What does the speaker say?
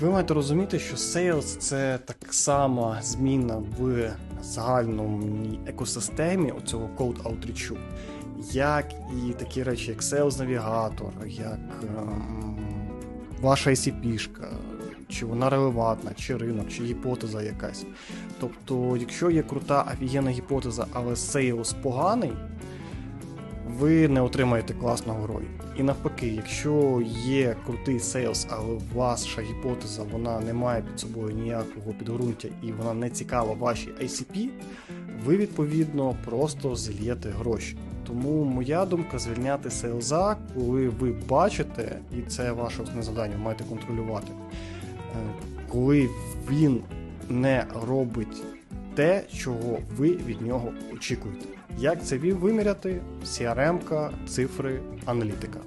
Ви маєте розуміти, що Sales це так само зміна в загальному екосистемі цього Code Outreach, як і такі речі, як Sales Navigator, як ем, ваша ICP-шка, чи вона релевантна, чи ринок, чи гіпотеза якась. Тобто, якщо є крута офігенна гіпотеза, але Sales поганий, ви не отримаєте класного грою. І навпаки, якщо є крутий сейлс, але ваша гіпотеза вона не має під собою ніякого підґрунтя і вона не цікава вашій ICP, ви відповідно просто зільєте гроші. Тому моя думка звільняти сейлза, коли ви бачите, і це ваше основне завдання, ви маєте контролювати, е, коли він не робить те, чого ви від нього очікуєте. Як це виміряти? CRM, цифри, аналітика.